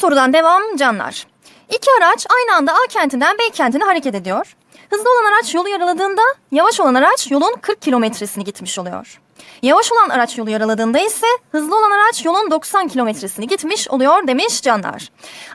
sorudan devam canlar. İki araç aynı anda A kentinden B kentine hareket ediyor. Hızlı olan araç yolu yaraladığında yavaş olan araç yolun 40 kilometresini gitmiş oluyor. Yavaş olan araç yolu yaraladığında ise hızlı olan araç yolun 90 kilometresini gitmiş oluyor demiş canlar.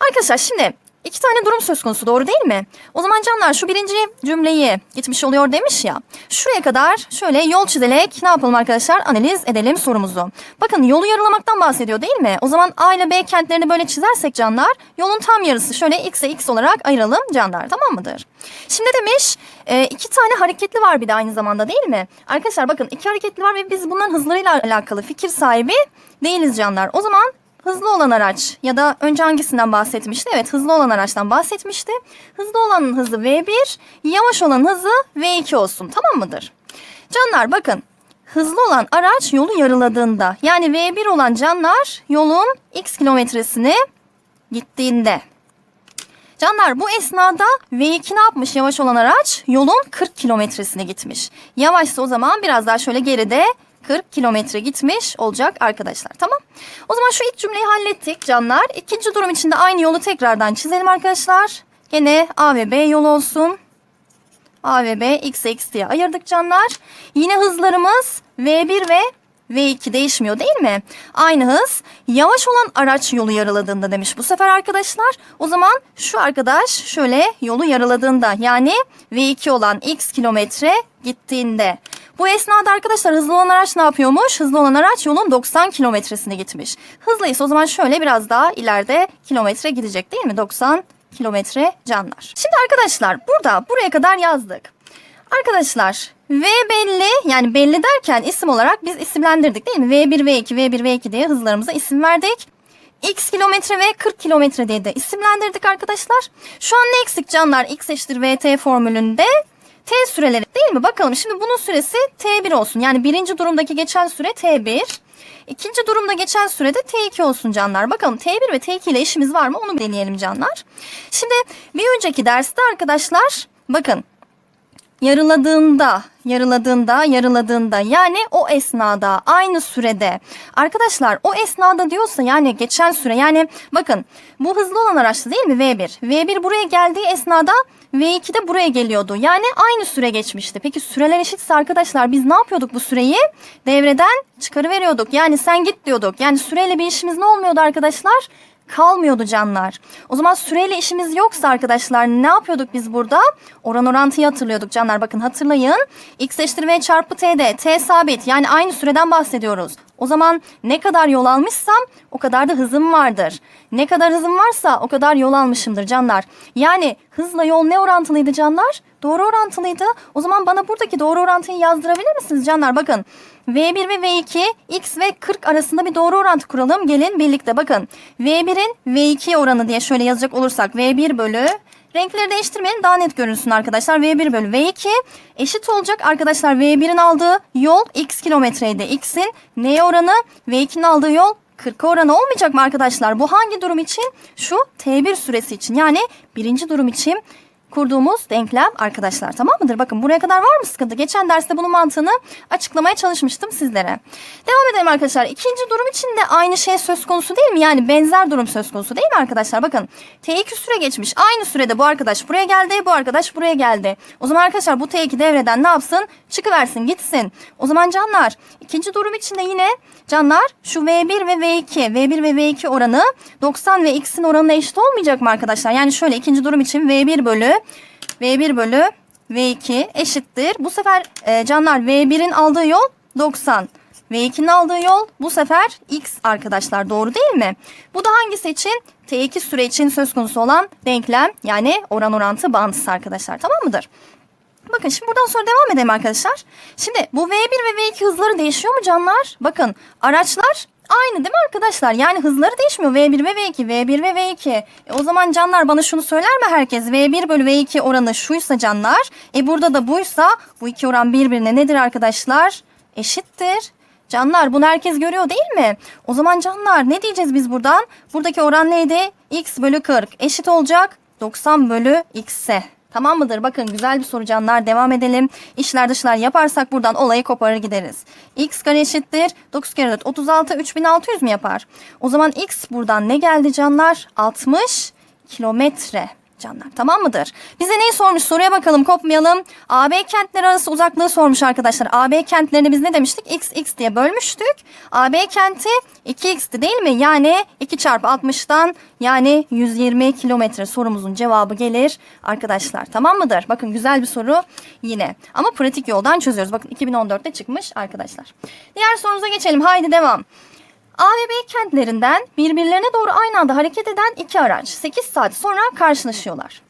Arkadaşlar şimdi iki tane durum söz konusu doğru değil mi? O zaman canlar şu birinci cümleyi gitmiş oluyor demiş ya. Şuraya kadar şöyle yol çizerek ne yapalım arkadaşlar? Analiz edelim sorumuzu. Bakın yolu yarılamaktan bahsediyor değil mi? O zaman A ile B kentlerini böyle çizersek canlar yolun tam yarısı şöyle x'e x olarak ayıralım canlar tamam mıdır? Şimdi demiş e, iki tane hareketli var bir de aynı zamanda değil mi? Arkadaşlar bakın iki hareketli var ve biz bunların hızlarıyla alakalı fikir sahibi değiliz canlar. O zaman hızlı olan araç ya da önce hangisinden bahsetmişti? Evet hızlı olan araçtan bahsetmişti. Hızlı olanın hızı V1, yavaş olan hızı V2 olsun tamam mıdır? Canlar bakın hızlı olan araç yolu yarıladığında yani V1 olan canlar yolun x kilometresini gittiğinde. Canlar bu esnada V2 ne yapmış yavaş olan araç? Yolun 40 kilometresine gitmiş. Yavaşsa o zaman biraz daha şöyle geride 40 kilometre gitmiş olacak arkadaşlar. Tamam. O zaman şu ilk cümleyi hallettik canlar. İkinci durum için de aynı yolu tekrardan çizelim arkadaşlar. Gene A ve B yolu olsun. A ve B x'e x diye ayırdık canlar. Yine hızlarımız V1 ve V2 değişmiyor değil mi? Aynı hız. Yavaş olan araç yolu yaraladığında demiş bu sefer arkadaşlar. O zaman şu arkadaş şöyle yolu yaraladığında yani V2 olan x kilometre gittiğinde. Bu esnada arkadaşlar hızlı olan araç ne yapıyormuş? Hızlı olan araç yolun 90 kilometresine gitmiş. Hızlıysa o zaman şöyle biraz daha ileride kilometre gidecek değil mi? 90 kilometre canlar. Şimdi arkadaşlar burada buraya kadar yazdık. Arkadaşlar V belli yani belli derken isim olarak biz isimlendirdik değil mi? V1, V2, V1, V2 diye hızlarımıza isim verdik. X kilometre ve 40 kilometre diye de isimlendirdik arkadaşlar. Şu an ne eksik canlar? X eşittir VT formülünde T süreleri değil mi? Bakalım şimdi bunun süresi T1 olsun. Yani birinci durumdaki geçen süre T1. İkinci durumda geçen sürede T2 olsun canlar. Bakalım T1 ve T2 ile işimiz var mı onu deneyelim canlar. Şimdi bir önceki derste arkadaşlar bakın yarıladığında, yarıladığında, yarıladığında yani o esnada aynı sürede. Arkadaşlar o esnada diyorsa yani geçen süre yani bakın bu hızlı olan araçtı değil mi V1? V1 buraya geldiği esnada V2 de buraya geliyordu. Yani aynı süre geçmişti. Peki süreler eşitse arkadaşlar biz ne yapıyorduk bu süreyi? Devreden çıkarıveriyorduk. Yani sen git diyorduk. Yani süreyle bir işimiz ne olmuyordu arkadaşlar? Kalmıyordu canlar. O zaman süreyle işimiz yoksa arkadaşlar ne yapıyorduk biz burada? Oran orantıyı hatırlıyorduk canlar. Bakın hatırlayın. X eşittir V çarpı T'de T sabit yani aynı süreden bahsediyoruz. O zaman ne kadar yol almışsam o kadar da hızım vardır. Ne kadar hızım varsa o kadar yol almışımdır canlar. Yani hızla yol ne orantılıydı canlar? Doğru orantılıydı. O zaman bana buradaki doğru orantıyı yazdırabilir misiniz canlar? Bakın V1 ve V2 X ve 40 arasında bir doğru orantı kuralım. Gelin birlikte bakın. V1'in V2 oranı diye şöyle yazacak olursak V1 bölü Renkleri değiştirmeyelim daha net görünsün arkadaşlar. V1 bölü V2 eşit olacak arkadaşlar. V1'in aldığı yol x kilometreydi. X'in neye oranı? V2'nin aldığı yol 40 oranı olmayacak mı arkadaşlar? Bu hangi durum için? Şu T1 süresi için yani birinci durum için kurduğumuz denklem arkadaşlar tamam mıdır? Bakın buraya kadar var mı sıkıntı? Geçen derste bunun mantığını açıklamaya çalışmıştım sizlere. Devam edelim arkadaşlar. İkinci durum için de aynı şey söz konusu değil mi? Yani benzer durum söz konusu değil mi arkadaşlar? Bakın T2 süre geçmiş. Aynı sürede bu arkadaş buraya geldi, bu arkadaş buraya geldi. O zaman arkadaşlar bu T2 devreden ne yapsın? Çıkıversin, gitsin. O zaman canlar ikinci durum için de yine canlar şu V1 ve V2, V1 ve V2 oranı 90 ve X'in oranına eşit olmayacak mı arkadaşlar? Yani şöyle ikinci durum için V1 bölü V1 bölü V2 eşittir. Bu sefer e, canlar V1'in aldığı yol 90. V2'nin aldığı yol bu sefer X arkadaşlar doğru değil mi? Bu da hangisi için? T2 süre için söz konusu olan denklem yani oran orantı bağıntısı arkadaşlar tamam mıdır? Bakın şimdi buradan sonra devam edelim arkadaşlar. Şimdi bu V1 ve V2 hızları değişiyor mu canlar? Bakın araçlar aynı değil mi arkadaşlar? Yani hızları değişmiyor. V1 ve V2, V1 ve V2. E, o zaman canlar bana şunu söyler mi herkes? V1 bölü V2 oranı şuysa canlar. E burada da buysa bu iki oran birbirine nedir arkadaşlar? Eşittir. Canlar bunu herkes görüyor değil mi? O zaman canlar ne diyeceğiz biz buradan? Buradaki oran neydi? X bölü 40 eşit olacak 90 bölü X'e. Tamam mıdır? Bakın güzel bir soru canlar. Devam edelim. İşler dışlar yaparsak buradan olayı koparır gideriz. x kare eşittir. 9 kere 4 36 3600 mi yapar? O zaman x buradan ne geldi canlar? 60 kilometre canlar. Tamam mıdır? Bize neyi sormuş? Soruya bakalım kopmayalım. AB kentleri arası uzaklığı sormuş arkadaşlar. AB kentlerini biz ne demiştik? x x diye bölmüştük. AB kenti 2x'ti değil mi? Yani 2 çarpı 60'tan yani 120 kilometre sorumuzun cevabı gelir arkadaşlar. Tamam mıdır? Bakın güzel bir soru yine. Ama pratik yoldan çözüyoruz. Bakın 2014'te çıkmış arkadaşlar. Diğer sorumuza geçelim. Haydi devam. A ve B kentlerinden birbirlerine doğru aynı anda hareket eden iki araç 8 saat sonra karşılaşıyorlar.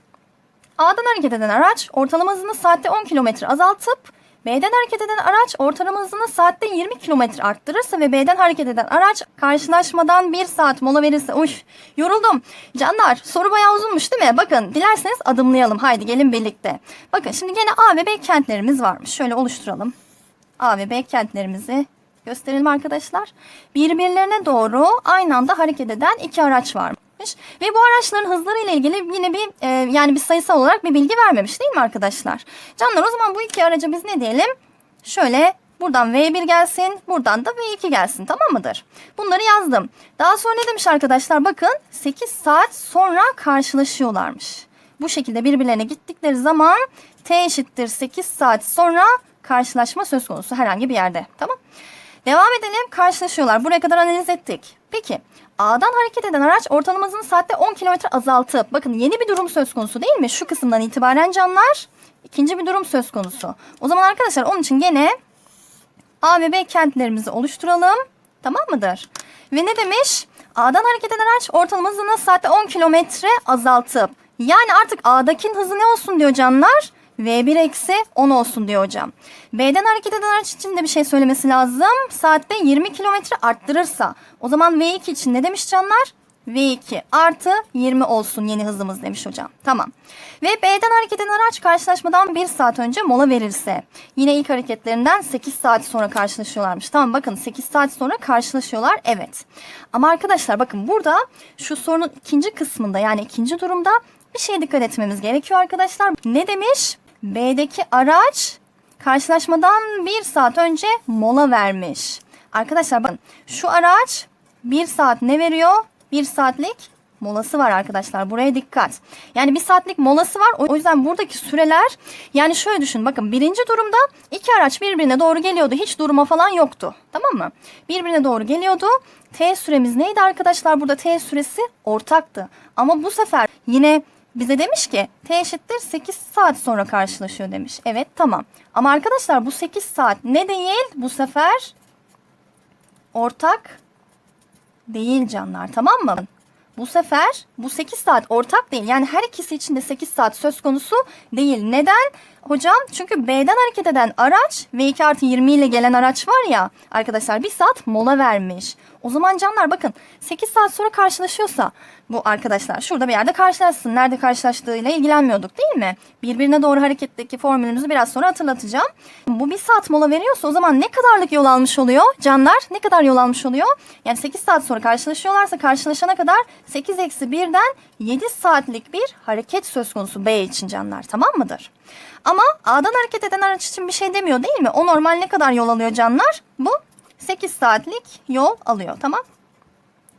A'dan hareket eden araç ortalama hızını saatte 10 km azaltıp B'den hareket eden araç ortalama hızını saatte 20 km arttırırsa ve B'den hareket eden araç karşılaşmadan 1 saat mola verirse... Uy yoruldum. Canlar soru bayağı uzunmuş değil mi? Bakın dilerseniz adımlayalım. Haydi gelin birlikte. Bakın şimdi gene A ve B kentlerimiz varmış. Şöyle oluşturalım. A ve B kentlerimizi gösterelim arkadaşlar. Birbirlerine doğru aynı anda hareket eden iki araç varmış. Ve bu araçların hızları ile ilgili yine bir e, yani bir sayısal olarak bir bilgi vermemiş değil mi arkadaşlar? Canlar o zaman bu iki araca biz ne diyelim? Şöyle buradan V1 gelsin, buradan da V2 gelsin tamam mıdır? Bunları yazdım. Daha sonra ne demiş arkadaşlar? Bakın 8 saat sonra karşılaşıyorlarmış. Bu şekilde birbirlerine gittikleri zaman T eşittir 8 saat sonra karşılaşma söz konusu herhangi bir yerde. Tamam. Devam edelim. Karşılaşıyorlar. Buraya kadar analiz ettik. Peki A'dan hareket eden araç ortalama hızını saatte 10 km azaltıp bakın yeni bir durum söz konusu değil mi? Şu kısımdan itibaren canlar ikinci bir durum söz konusu. O zaman arkadaşlar onun için gene A ve B kentlerimizi oluşturalım. Tamam mıdır? Ve ne demiş? A'dan hareket eden araç ortalama hızını saatte 10 km azaltıp yani artık A'dakinin hızı ne olsun diyor canlar? V1 eksi 10 olsun diyor hocam. B'den hareket eden araç için de bir şey söylemesi lazım. Saatte 20 kilometre arttırırsa o zaman V2 için ne demiş canlar? V2 artı 20 olsun yeni hızımız demiş hocam. Tamam. Ve B'den hareket eden araç karşılaşmadan 1 saat önce mola verirse yine ilk hareketlerinden 8 saat sonra karşılaşıyorlarmış. Tamam bakın 8 saat sonra karşılaşıyorlar. Evet. Ama arkadaşlar bakın burada şu sorunun ikinci kısmında yani ikinci durumda bir şeye dikkat etmemiz gerekiyor arkadaşlar. Ne demiş? B'deki araç karşılaşmadan bir saat önce mola vermiş. Arkadaşlar bakın şu araç bir saat ne veriyor? Bir saatlik molası var arkadaşlar. Buraya dikkat. Yani bir saatlik molası var. O yüzden buradaki süreler yani şöyle düşün. Bakın birinci durumda iki araç birbirine doğru geliyordu. Hiç duruma falan yoktu. Tamam mı? Birbirine doğru geliyordu. T süremiz neydi arkadaşlar? Burada T süresi ortaktı. Ama bu sefer yine bize demiş ki T eşittir 8 saat sonra karşılaşıyor demiş. Evet tamam. Ama arkadaşlar bu 8 saat ne değil? Bu sefer ortak değil canlar tamam mı? Bu sefer bu 8 saat ortak değil. Yani her ikisi için de 8 saat söz konusu değil. Neden? Hocam çünkü B'den hareket eden araç V2 artı 20 ile gelen araç var ya arkadaşlar bir saat mola vermiş. O zaman canlar bakın 8 saat sonra karşılaşıyorsa bu arkadaşlar şurada bir yerde karşılaşsın. Nerede karşılaştığıyla ilgilenmiyorduk değil mi? Birbirine doğru hareketteki formülümüzü biraz sonra hatırlatacağım. Bu bir saat mola veriyorsa o zaman ne kadarlık yol almış oluyor? Canlar ne kadar yol almış oluyor? Yani 8 saat sonra karşılaşıyorlarsa karşılaşana kadar 8 eksi 1'den 7 saatlik bir hareket söz konusu B için canlar tamam mıdır? Ama A'dan hareket eden araç için bir şey demiyor değil mi? O normal ne kadar yol alıyor canlar? Bu 8 saatlik yol alıyor tamam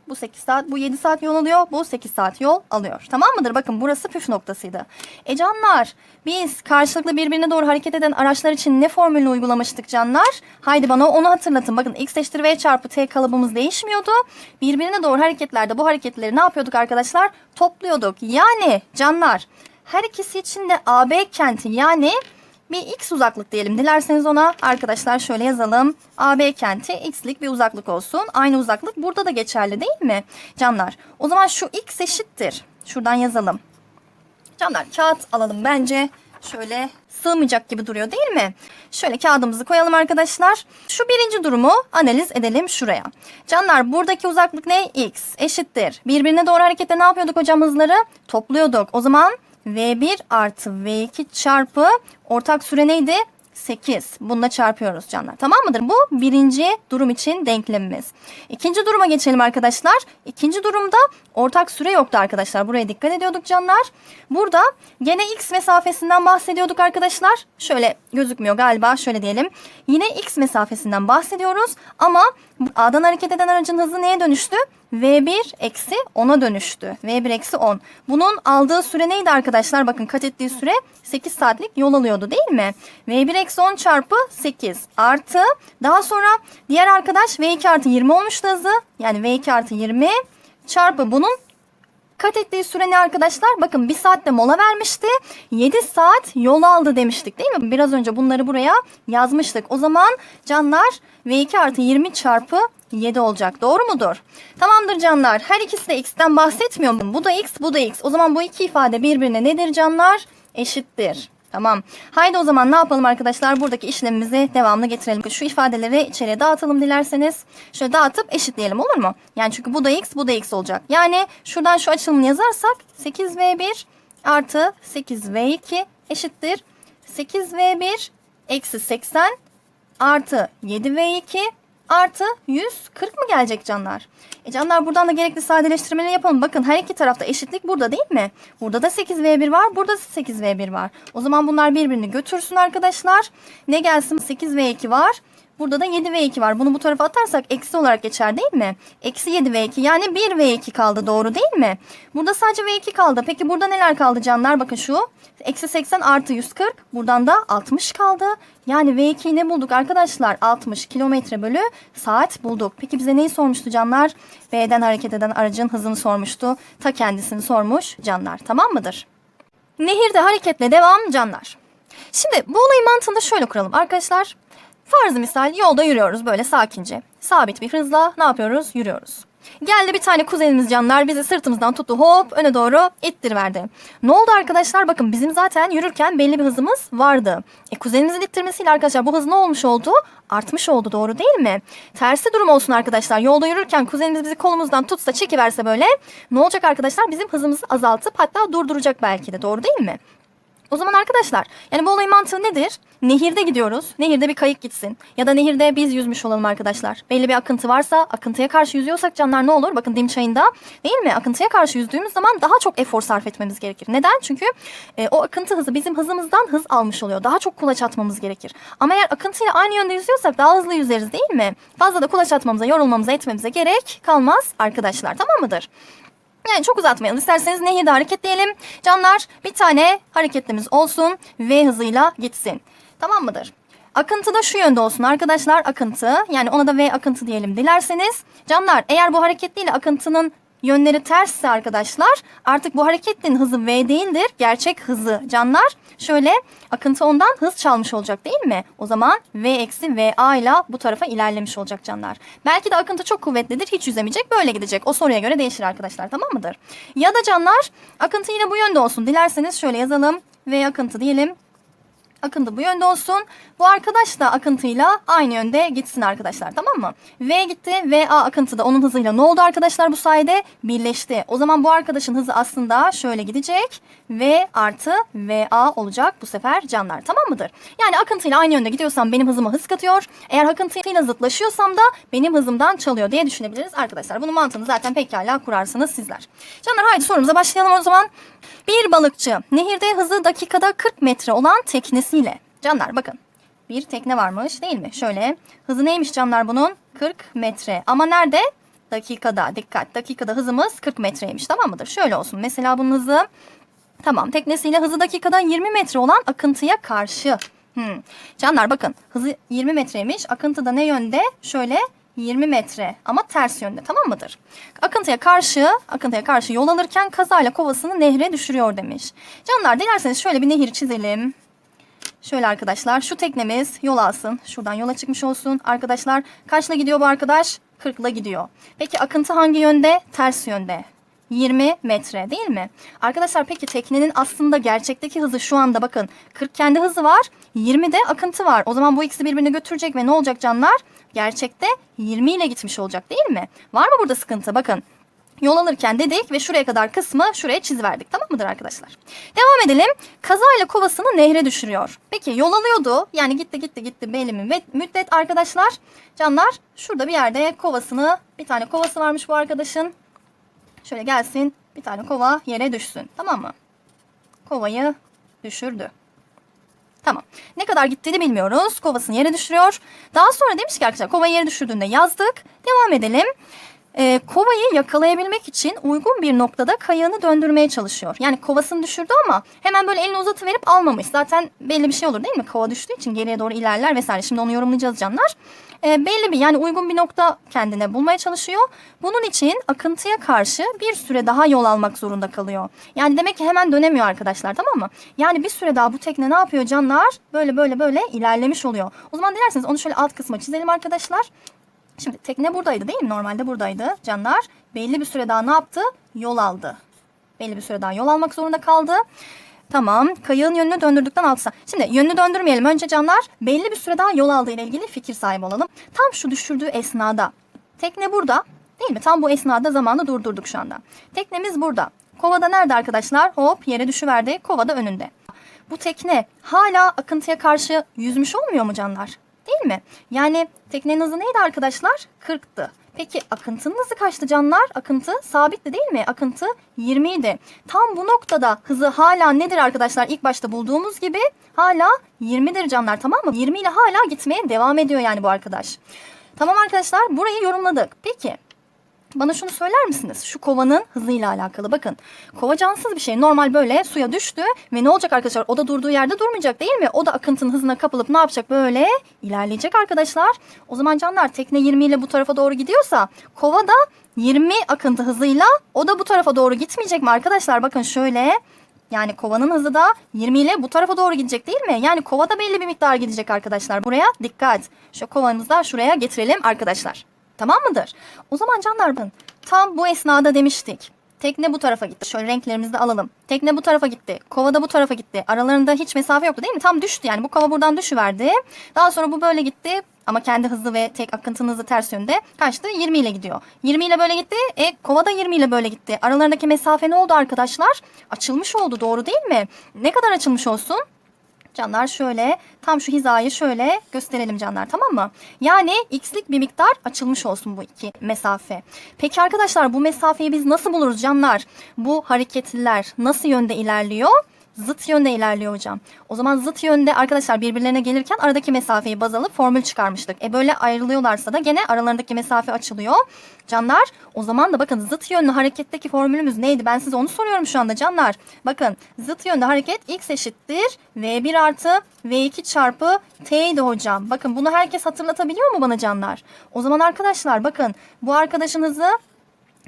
bu 8 saat, bu 7 saat yol alıyor, bu 8 saat yol alıyor. Tamam mıdır? Bakın burası püf noktasıydı. E canlar, biz karşılıklı birbirine doğru hareket eden araçlar için ne formülü uygulamıştık canlar? Haydi bana onu hatırlatın. Bakın x eşittir v çarpı t kalıbımız değişmiyordu. Birbirine doğru hareketlerde bu hareketleri ne yapıyorduk arkadaşlar? Topluyorduk. Yani canlar, her ikisi için de AB kenti yani bir x uzaklık diyelim. Dilerseniz ona arkadaşlar şöyle yazalım. AB kenti x'lik bir uzaklık olsun. Aynı uzaklık burada da geçerli değil mi canlar? O zaman şu x eşittir. Şuradan yazalım. Canlar kağıt alalım bence. Şöyle sığmayacak gibi duruyor değil mi? Şöyle kağıdımızı koyalım arkadaşlar. Şu birinci durumu analiz edelim şuraya. Canlar buradaki uzaklık ne? X eşittir. Birbirine doğru harekette ne yapıyorduk hocam hızları? Topluyorduk. O zaman V1 artı V2 çarpı ortak süre neydi? 8. Bununla çarpıyoruz canlar. Tamam mıdır? Bu birinci durum için denklemimiz. İkinci duruma geçelim arkadaşlar. İkinci durumda ortak süre yoktu arkadaşlar. Buraya dikkat ediyorduk canlar. Burada gene x mesafesinden bahsediyorduk arkadaşlar. Şöyle gözükmüyor galiba. Şöyle diyelim. Yine x mesafesinden bahsediyoruz. Ama A'dan hareket eden aracın hızı neye dönüştü? V1 eksi 10'a dönüştü. V1 eksi 10. Bunun aldığı süre neydi arkadaşlar? Bakın kat ettiği süre 8 saatlik yol alıyordu değil mi? V1 eksi 10 çarpı 8 artı daha sonra diğer arkadaş V2 artı 20 olmuştu hızı. Yani V2 artı 20 çarpı bunun kat ettiği süre ne arkadaşlar? Bakın bir saatte mola vermişti. 7 saat yol aldı demiştik değil mi? Biraz önce bunları buraya yazmıştık. O zaman canlar V2 artı 20 çarpı 7 olacak. Doğru mudur? Tamamdır canlar. Her ikisi de x'ten bahsetmiyor mu? Bu da x, bu da x. O zaman bu iki ifade birbirine nedir canlar? Eşittir. Tamam. Haydi o zaman ne yapalım arkadaşlar? Buradaki işlemimizi devamlı getirelim. Şu ifadeleri içeriye dağıtalım dilerseniz. Şöyle dağıtıp eşitleyelim olur mu? Yani çünkü bu da x, bu da x olacak. Yani şuradan şu açılımını yazarsak 8v1 artı 8v2 eşittir. 8v1 eksi 80 artı 7v2 artı 140 mı gelecek canlar? E canlar buradan da gerekli sadeleştirmeleri yapalım. Bakın her iki tarafta eşitlik burada değil mi? Burada da 8v1 var, burada da 8v1 var. O zaman bunlar birbirini götürsün arkadaşlar. Ne gelsin? 8v2 var. Burada da 7v2 var. Bunu bu tarafa atarsak eksi olarak geçer değil mi? Eksi 7v2 yani 1v2 kaldı doğru değil mi? Burada sadece v2 kaldı. Peki burada neler kaldı canlar? Bakın şu. Eksi 80 artı 140. Buradan da 60 kaldı. Yani V2'yi ne bulduk arkadaşlar? 60 kilometre bölü saat bulduk. Peki bize neyi sormuştu canlar? B'den hareket eden aracın hızını sormuştu. Ta kendisini sormuş canlar. Tamam mıdır? Nehirde hareketle devam canlar. Şimdi bu olayın mantığını şöyle kuralım arkadaşlar. Farz misal yolda yürüyoruz böyle sakince. Sabit bir hızla ne yapıyoruz? Yürüyoruz. Geldi bir tane kuzenimiz canlar bizi sırtımızdan tuttu hop öne doğru ittiriverdi. Ne oldu arkadaşlar bakın bizim zaten yürürken belli bir hızımız vardı. E kuzenimizin ittirmesiyle arkadaşlar bu hız ne olmuş oldu? Artmış oldu doğru değil mi? Tersi durum olsun arkadaşlar. Yolda yürürken kuzenimiz bizi kolumuzdan tutsa çekiverse böyle ne olacak arkadaşlar? Bizim hızımızı azaltıp hatta durduracak belki de doğru değil mi? O zaman arkadaşlar yani bu olayın mantığı nedir? Nehirde gidiyoruz. Nehirde bir kayık gitsin. Ya da nehirde biz yüzmüş olalım arkadaşlar. Belli bir akıntı varsa akıntıya karşı yüzüyorsak canlar ne olur? Bakın dim çayında değil mi? Akıntıya karşı yüzdüğümüz zaman daha çok efor sarf etmemiz gerekir. Neden? Çünkü e, o akıntı hızı bizim hızımızdan hız almış oluyor. Daha çok kulaç atmamız gerekir. Ama eğer akıntıyla aynı yönde yüzüyorsak daha hızlı yüzeriz değil mi? Fazla da kulaç atmamıza, yorulmamıza, etmemize gerek kalmaz arkadaşlar. Tamam mıdır? Yani çok uzatmayalım. İsterseniz nehirde hareketleyelim. Canlar bir tane hareketlimiz olsun. V hızıyla gitsin. Tamam mıdır? Akıntı da şu yönde olsun arkadaşlar. Akıntı yani ona da V akıntı diyelim dilerseniz. Canlar eğer bu hareketliyle akıntının yönleri tersse arkadaşlar artık bu hareketlinin hızı V değildir. Gerçek hızı canlar. Şöyle akıntı ondan hız çalmış olacak değil mi? O zaman V eksi VA ile bu tarafa ilerlemiş olacak canlar. Belki de akıntı çok kuvvetlidir hiç yüzemeyecek böyle gidecek. O soruya göre değişir arkadaşlar tamam mıdır? Ya da canlar akıntı yine bu yönde olsun. Dilerseniz şöyle yazalım. V akıntı diyelim. Akıntı bu yönde olsun. Bu arkadaş da akıntıyla aynı yönde gitsin arkadaşlar tamam mı? V gitti. VA akıntı da onun hızıyla ne oldu arkadaşlar bu sayede? Birleşti. O zaman bu arkadaşın hızı aslında şöyle gidecek. V artı VA olacak bu sefer canlar tamam mıdır? Yani akıntıyla aynı yönde gidiyorsam benim hızıma hız katıyor. Eğer akıntıyla zıtlaşıyorsam da benim hızımdan çalıyor diye düşünebiliriz arkadaşlar. Bunun mantığını zaten pekala kurarsınız sizler. Canlar haydi sorumuza başlayalım o zaman. Bir balıkçı nehirde hızı dakikada 40 metre olan teknesiyle. Canlar bakın bir tekne varmış değil mi? Şöyle hızı neymiş canlar bunun? 40 metre. Ama nerede? Dakikada dikkat dakikada hızımız 40 metreymiş tamam mıdır? Şöyle olsun mesela bunun hızı tamam teknesiyle hızı dakikada 20 metre olan akıntıya karşı. Hmm. Canlar bakın hızı 20 metreymiş akıntı da ne yönde? Şöyle 20 metre ama ters yönde tamam mıdır? Akıntıya karşı akıntıya karşı yol alırken kazayla kovasını nehre düşürüyor demiş. Canlar dilerseniz şöyle bir nehir çizelim. Şöyle arkadaşlar şu teknemiz yol alsın. Şuradan yola çıkmış olsun. Arkadaşlar kaçla gidiyor bu arkadaş? 40'la gidiyor. Peki akıntı hangi yönde? Ters yönde. 20 metre değil mi? Arkadaşlar peki teknenin aslında gerçekteki hızı şu anda bakın 40 kendi hızı var 20 de akıntı var. O zaman bu ikisi birbirini götürecek ve ne olacak canlar? Gerçekte 20 ile gitmiş olacak değil mi? Var mı burada sıkıntı? Bakın yol alırken dedik ve şuraya kadar kısmı şuraya çiziverdik. Tamam mıdır arkadaşlar? Devam edelim. Kazayla kovasını nehre düşürüyor. Peki yol alıyordu. Yani gitti gitti gitti belli mi Ve müddet arkadaşlar. Canlar şurada bir yerde kovasını bir tane kovası varmış bu arkadaşın. Şöyle gelsin bir tane kova yere düşsün. Tamam mı? Kovayı düşürdü. Tamam. Ne kadar gittiğini bilmiyoruz. Kovasını yere düşürüyor. Daha sonra demiş ki arkadaşlar kovayı yere düşürdüğünde yazdık. Devam edelim. Ee, kovayı yakalayabilmek için uygun bir noktada kayığını döndürmeye çalışıyor. Yani kovasını düşürdü ama hemen böyle elini uzatıverip almamış. Zaten belli bir şey olur değil mi? Kova düştüğü için geriye doğru ilerler vesaire. Şimdi onu yorumlayacağız canlar. Ee, belli bir yani uygun bir nokta kendine bulmaya çalışıyor. Bunun için akıntıya karşı bir süre daha yol almak zorunda kalıyor. Yani demek ki hemen dönemiyor arkadaşlar tamam mı? Yani bir süre daha bu tekne ne yapıyor canlar? Böyle böyle böyle ilerlemiş oluyor. O zaman dilerseniz onu şöyle alt kısma çizelim arkadaşlar. Şimdi tekne buradaydı değil mi? Normalde buradaydı canlar. Belli bir süre daha ne yaptı? Yol aldı. Belli bir süre daha yol almak zorunda kaldı. Tamam. Kayığın yönünü döndürdükten altına. Şimdi yönünü döndürmeyelim. Önce canlar belli bir süre daha yol aldığı ile ilgili fikir sahibi olalım. Tam şu düşürdüğü esnada. Tekne burada. Değil mi? Tam bu esnada zamanı durdurduk şu anda. Teknemiz burada. Kovada nerede arkadaşlar? Hop yere düşüverdi. Kovada önünde. Bu tekne hala akıntıya karşı yüzmüş olmuyor mu canlar? Değil mi? Yani teknenin hızı neydi arkadaşlar? 40'tı. Peki akıntının hızı kaçtı canlar? Akıntı sabitti değil mi? Akıntı 20 idi. Tam bu noktada hızı hala nedir arkadaşlar? İlk başta bulduğumuz gibi hala 20'dir canlar tamam mı? 20 ile hala gitmeye devam ediyor yani bu arkadaş. Tamam arkadaşlar burayı yorumladık. Peki bana şunu söyler misiniz? Şu kovanın hızıyla alakalı. Bakın kova cansız bir şey. Normal böyle suya düştü ve ne olacak arkadaşlar? O da durduğu yerde durmayacak değil mi? O da akıntının hızına kapılıp ne yapacak? Böyle ilerleyecek arkadaşlar. O zaman canlar tekne 20 ile bu tarafa doğru gidiyorsa kova da 20 akıntı hızıyla o da bu tarafa doğru gitmeyecek mi arkadaşlar? Bakın şöyle yani kovanın hızı da 20 ile bu tarafa doğru gidecek değil mi? Yani kova da belli bir miktar gidecek arkadaşlar. Buraya dikkat. Şu kovanımızı da şuraya getirelim arkadaşlar. Tamam mıdır? O zaman canlar bakın tam bu esnada demiştik. Tekne bu tarafa gitti. Şöyle renklerimizi de alalım. Tekne bu tarafa gitti. Kova da bu tarafa gitti. Aralarında hiç mesafe yoktu değil mi? Tam düştü yani. Bu kova buradan düşüverdi. Daha sonra bu böyle gitti. Ama kendi hızlı ve tek akıntının hızı ters yönde. Kaçtı? 20 ile gidiyor. 20 ile böyle gitti. E kova da 20 ile böyle gitti. Aralarındaki mesafe ne oldu arkadaşlar? Açılmış oldu doğru değil mi? Ne kadar açılmış olsun? Canlar şöyle tam şu hizayı şöyle gösterelim canlar tamam mı? Yani x'lik bir miktar açılmış olsun bu iki mesafe. Peki arkadaşlar bu mesafeyi biz nasıl buluruz canlar? Bu hareketliler nasıl yönde ilerliyor? Zıt yönde ilerliyor hocam. O zaman zıt yönde arkadaşlar birbirlerine gelirken aradaki mesafeyi baz alıp formül çıkarmıştık. E böyle ayrılıyorlarsa da gene aralarındaki mesafe açılıyor. Canlar o zaman da bakın zıt yönlü hareketteki formülümüz neydi? Ben size onu soruyorum şu anda canlar. Bakın zıt yönde hareket x eşittir v1 artı v2 çarpı t'ydi hocam. Bakın bunu herkes hatırlatabiliyor mu bana canlar? O zaman arkadaşlar bakın bu arkadaşınızı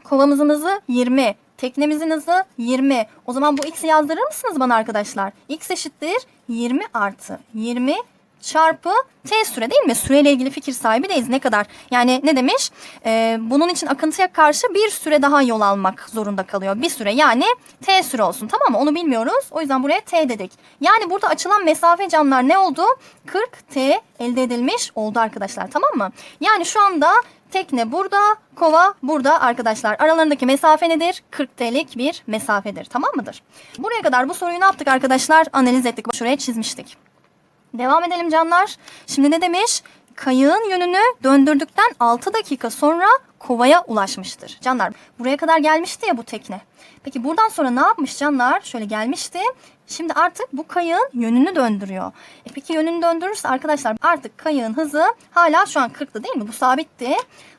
kovamızın hızı 20. Teknemizin hızı 20. O zaman bu x'i yazdırır mısınız bana arkadaşlar? x eşittir 20 artı 20 çarpı t süre değil mi? Süreyle ilgili fikir sahibi değiliz. Ne kadar? Yani ne demiş? Ee, bunun için akıntıya karşı bir süre daha yol almak zorunda kalıyor. Bir süre yani t süre olsun tamam mı? Onu bilmiyoruz. O yüzden buraya t dedik. Yani burada açılan mesafe canlar ne oldu? 40 t elde edilmiş oldu arkadaşlar tamam mı? Yani şu anda Tekne burada, kova burada arkadaşlar. Aralarındaki mesafe nedir? 40 T'lik bir mesafedir. Tamam mıdır? Buraya kadar bu soruyu ne yaptık arkadaşlar? Analiz ettik. Şuraya çizmiştik. Devam edelim canlar. Şimdi ne demiş? Kayığın yönünü döndürdükten 6 dakika sonra kovaya ulaşmıştır. Canlar buraya kadar gelmişti ya bu tekne. Peki buradan sonra ne yapmış canlar? Şöyle gelmişti. Şimdi artık bu kayığın yönünü döndürüyor. E peki yönünü döndürürse arkadaşlar artık kayığın hızı hala şu an 40'tı değil mi? Bu sabitti.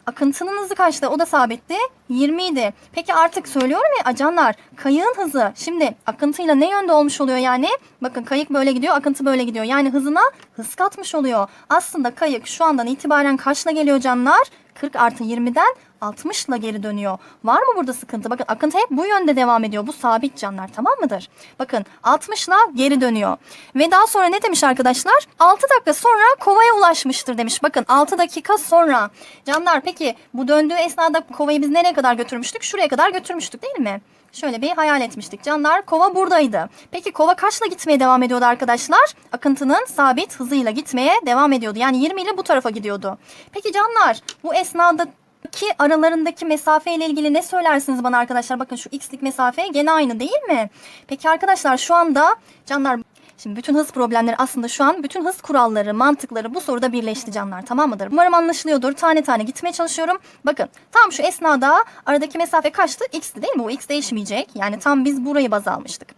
Akıntının hızı kaçtı? O da sabitti. 20 idi. Peki artık söylüyorum ya acanlar kayığın hızı şimdi akıntıyla ne yönde olmuş oluyor yani? Bakın kayık böyle gidiyor akıntı böyle gidiyor. Yani hızına hız katmış oluyor. Aslında kayık şu andan itibaren kaçla geliyor canlar? 40 artı 20'den 60 ile geri dönüyor. Var mı burada sıkıntı? Bakın akıntı hep bu yönde devam ediyor. Bu sabit canlar tamam mıdır? Bakın 60 ile geri dönüyor. Ve daha sonra ne demiş arkadaşlar? 6 dakika sonra kovaya ulaşmıştır demiş. Bakın 6 dakika sonra. Canlar peki bu döndüğü esnada kovayı biz nereye kadar götürmüştük? Şuraya kadar götürmüştük değil mi? Şöyle bir hayal etmiştik. Canlar kova buradaydı. Peki kova kaçla gitmeye devam ediyordu arkadaşlar? Akıntının sabit hızıyla gitmeye devam ediyordu. Yani 20 ile bu tarafa gidiyordu. Peki canlar bu esnada Ki aralarındaki mesafe ile ilgili ne söylersiniz bana arkadaşlar? Bakın şu x'lik mesafe gene aynı değil mi? Peki arkadaşlar şu anda canlar Şimdi bütün hız problemleri aslında şu an bütün hız kuralları, mantıkları bu soruda birleşti canlar tamam mıdır? Umarım anlaşılıyordur. Tane tane gitmeye çalışıyorum. Bakın tam şu esnada aradaki mesafe kaçtı? X'ti değil mi? Bu X değişmeyecek. Yani tam biz burayı baz almıştık.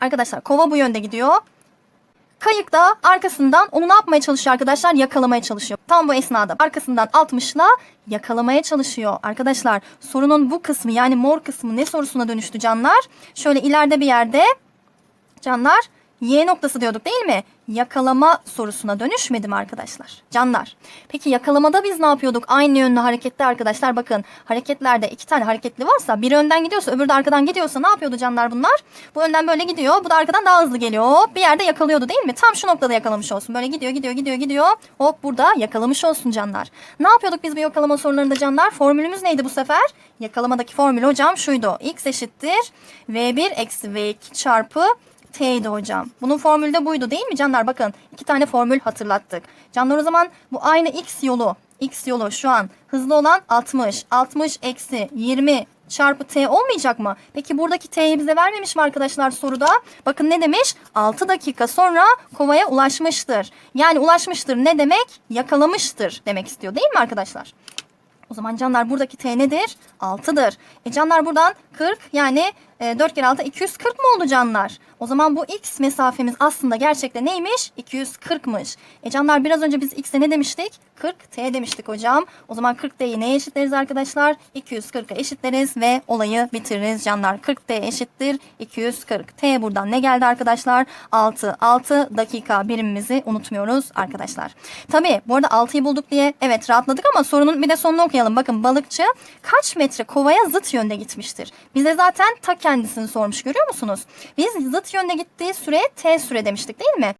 Arkadaşlar kova bu yönde gidiyor. Kayık da arkasından onu ne yapmaya çalışıyor arkadaşlar? Yakalamaya çalışıyor. Tam bu esnada arkasından 60'la yakalamaya çalışıyor. Arkadaşlar sorunun bu kısmı yani mor kısmı ne sorusuna dönüştü canlar? Şöyle ileride bir yerde canlar Y noktası diyorduk değil mi? Yakalama sorusuna dönüşmedi mi arkadaşlar? Canlar. Peki yakalamada biz ne yapıyorduk? Aynı yönlü harekette arkadaşlar bakın hareketlerde iki tane hareketli varsa biri önden gidiyorsa öbürü de arkadan gidiyorsa ne yapıyordu canlar bunlar? Bu önden böyle gidiyor bu da arkadan daha hızlı geliyor. Bir yerde yakalıyordu değil mi? Tam şu noktada yakalamış olsun. Böyle gidiyor gidiyor gidiyor gidiyor. Hop burada yakalamış olsun canlar. Ne yapıyorduk biz bu yakalama sorularında canlar? Formülümüz neydi bu sefer? Yakalamadaki formül hocam şuydu. X eşittir V1 eksi V2 çarpı T'ydi hocam. Bunun formülü de buydu değil mi canlar? Bakın iki tane formül hatırlattık. Canlar o zaman bu aynı x yolu. X yolu şu an hızlı olan 60. 60 eksi 20 çarpı t olmayacak mı? Peki buradaki t'yi bize vermemiş mi arkadaşlar soruda? Bakın ne demiş? 6 dakika sonra kovaya ulaşmıştır. Yani ulaşmıştır ne demek? Yakalamıştır demek istiyor değil mi arkadaşlar? O zaman canlar buradaki t nedir? 6'dır. E canlar buradan 40 yani e, 4 kere 6 240 mı oldu canlar? O zaman bu x mesafemiz aslında gerçekten neymiş? 240'mış. E canlar biraz önce biz x'e ne demiştik? 40 t demiştik hocam. O zaman 40 t'yi neye eşitleriz arkadaşlar? 240'a eşitleriz ve olayı bitiririz canlar. 40 t eşittir 240. T buradan ne geldi arkadaşlar? 6. 6 dakika birimimizi unutmuyoruz arkadaşlar. Tabii bu arada 6'yı bulduk diye evet rahatladık ama sorunun bir de sonunu okuyalım. Bakın balıkçı kaç metre kovaya zıt yönde gitmiştir? Bize zaten ta kendisini sormuş görüyor musunuz? Biz zıt yönde gittiği süre t süre demiştik değil mi?